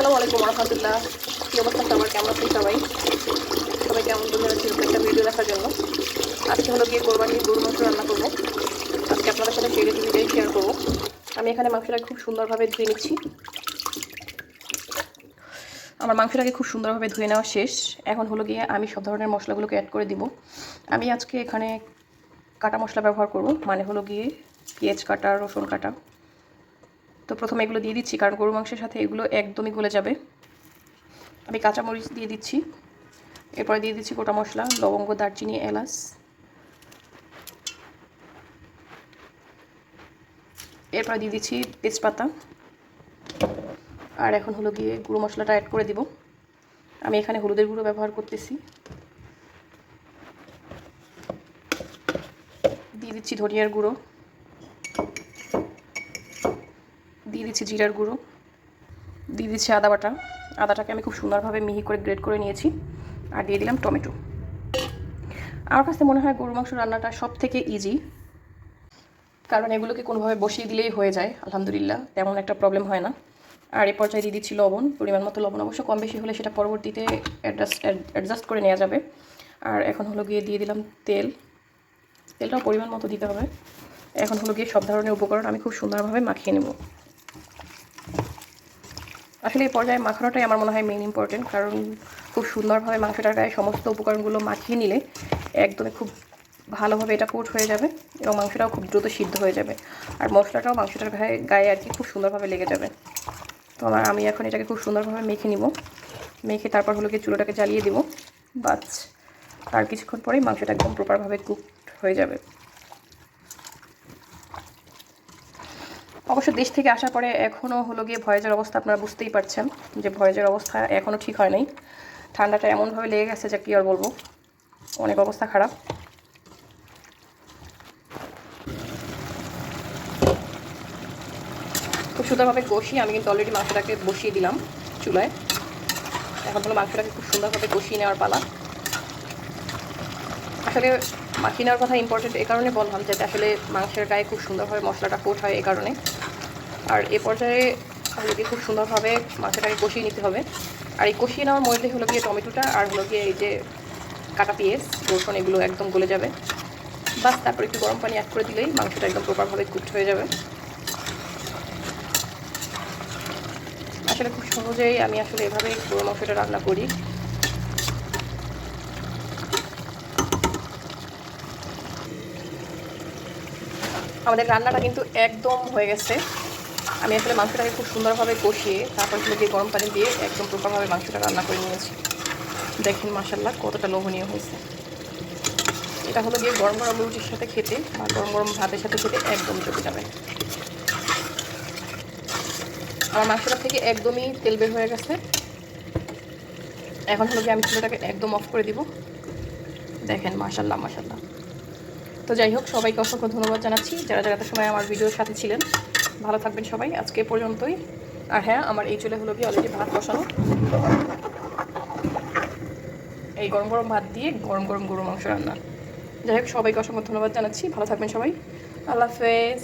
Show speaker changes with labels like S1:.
S1: আসসালামু আলাইকুম রহমতুল্লাহ কি অবস্থা সবার? কেমন আছেন সবাই? সবাই কেমন বন্ধু আছি একটা ভিডিও দেখার জন্য। আজকে হলো গিয়ে কোরবানি গরু মাংস রান্না করব। আজকে আপনাদের সাথে সেই রেসিপিটাই শেয়ার করব। আমি এখানে মাংসটা খুব সুন্দরভাবে ধুয়ে নিচ্ছি। আমার মাংসটাকে খুব সুন্দরভাবে ধুয়ে নেওয়া শেষ। এখন হলো গিয়ে আমি সব ধরনের মশলাগুলোকে অ্যাড করে দিব। আমি আজকে এখানে কাটা মশলা ব্যবহার করব। মানে হলো গিয়ে পেঁয়াজ কাটা, রসুন কাটা। তো প্রথমে এগুলো দিয়ে দিচ্ছি, কারণ গরু মাংসের সাথে এগুলো একদমই গলে যাবে। আমি কাঁচামরিচ দিয়ে দিচ্ছি। এরপরে দিয়ে দিচ্ছি গোটা মশলা, লবঙ্গ, দারচিনি, এলাচ। এরপরে দিয়ে দিচ্ছি তেজপাতা। আর এখন হলো গিয়ে গুঁড়ো মশলাটা অ্যাড করে দিব। আমি এখানে হলুদের গুঁড়ো ব্যবহার করতেছি। দিয়ে দিচ্ছি ধনিয়ার গুঁড়ো। দিয়ে দিচ্ছি জিরার গুঁড়ো, দিয়ে দিচ্ছি আদা বাটা। আদাটাকে আমি খুব সুন্দরভাবে মিহি করে গ্রেড করে নিয়েছি আর দিয়ে দিলাম টমেটো। আমার কাছে মনে হয় গরু মাংস রান্নাটা সব থেকে ইজি কারণ এগুলোকে কোনোভাবে বসিয়ে দিলেই হয়ে যায়, আলহামদুলিল্লাহ, তেমন একটা প্রবলেম হয় না। আর এ পর্যায়ে দিয়ে দিচ্ছি লবণ, পরিমাণ মতো লবণ অবশ্য কম বেশি হলে সেটা পরবর্তীতে অ্যাডজাস্ট অ্যাডজাস্ট করে নেওয়া যাবে। আর এখন হলো গিয়ে দিয়ে দিলাম তেল। তেলটাও পরিমাণ মতো দিতে হবে। এখন হলো গিয়ে সব ধরনের উপকরণ আমি খুব সুন্দরভাবে মাখিয়ে নেব। আসলে এই পর্যায়ে মাখানোটাই আমার মনে হয় মেইন ইম্পর্টেন্ট কারণ খুব সুন্দরভাবে মাংসটার গায়ে সমস্ত উপকরণগুলো মাখিয়ে নিলে একদমই খুব ভালোভাবে এটা কোট হয়ে যাবে এবং মাংসটাও খুব দ্রুত সিদ্ধ হয়ে যাবে। আর মশলাটাও মাংসটার গায়ে গায়ে আর কি খুব সুন্দরভাবে লেগে যাবে। তো আমার, আমি এখন এটাকে খুব সুন্দরভাবে মেখে নিব। মেখে তারপর হলো গিয়ে চুলোটাকে জ্বালিয়ে দিব। বাস, আর কিছুক্ষণ পরেই মাংসটা একদম প্রপারভাবে কুকড হয়ে যাবে। অবশ্য দেশ থেকে আসার পরে এখনও হলো গিয়ে ভয়েজের অবস্থা আপনারা বুঝতেই পারছেন যে ভয়েজের অবস্থা এখনও ঠিক হয় নাই। ঠান্ডাটা এমনভাবে লেগে গেছে যে কী আর বলব, অনেক অবস্থা খারাপ। খুব সুন্দরভাবে কষিয়ে আমি কিন্তু অলরেডি মাংসটাকে বসিয়ে দিলাম চুলায়। এখন হলো মাংসটাকে খুব সুন্দরভাবে কষিয়ে নেওয়ার পালা। আসলে মাখিয়ে নেওয়ার কথা ইম্পর্টেন্ট এ কারণে বললাম যাতে আসলে মাংসের গায়ে খুব সুন্দরভাবে মশলাটা কোট হয় এই কারণে। আর এ পর্যায়ে আমাদেরকে খুব সুন্দরভাবে মাংসটাকে কষিয়ে নিতে হবে। আর এই কষিয়ে নেওয়ার মধ্যে হলো গিয়ে টমেটোটা আর হলো গিয়ে এই যে কাটা পেঁয়াজ, রসুন, এগুলো একদম গলে যাবে। বাস, তারপর একটু গরম পানি অ্যাড করে দিলেই মাংসটা একদম প্রপারভাবে কুকড হয়ে যাবে। আসলে খুব সহজেই আমি আসলে এভাবে গরু মাংসটা রান্না করি। আমাদের রান্নাটা কিন্তু একদম হয়ে গেছে। আমি আসলে মাংসটাকে খুব সুন্দরভাবে কষিয়ে তারপর গিয়ে গরম পানি দিয়ে একদম প্রপারভাবে মাংসটা রান্না করে নিয়েছি। দেখেন মাসাল্লাহ কতটা লোভনীয় হয়েছে। এটা হলো গিয়ে গরম গরম রুটির সাথে খেতে বা গরম গরম ভাতের সাথে খেতে একদম চলে যাবে। আমার মাংসটা থেকে একদমই তেল বের হয়ে গেছে। এখন হলো গিয়ে আমি চুলোটাকে একদম অফ করে দিব। দেখেন মাসাল্লাহ মাসাল্লাহ তো যাই হোক, সবাইকে অসংখ্য ধন্যবাদ জানাচ্ছি। যারা যারা সময় আমার ভিডিওর সাথে ছিলেন ভালো থাকবেন সবাই, আজকে পর্যন্তই। আর হ্যাঁ আমার এই চুলে হলো কি অলরেডি ভাত বসানো। এই গরম গরম ভাত দিয়ে গরম গরম গরু মাংস রান্না। যাই হোক, সবাইকে অসংখ্য ধন্যবাদ জানাচ্ছি। ভালো থাকবেন সবাই। আল্লাহ হাফেজ।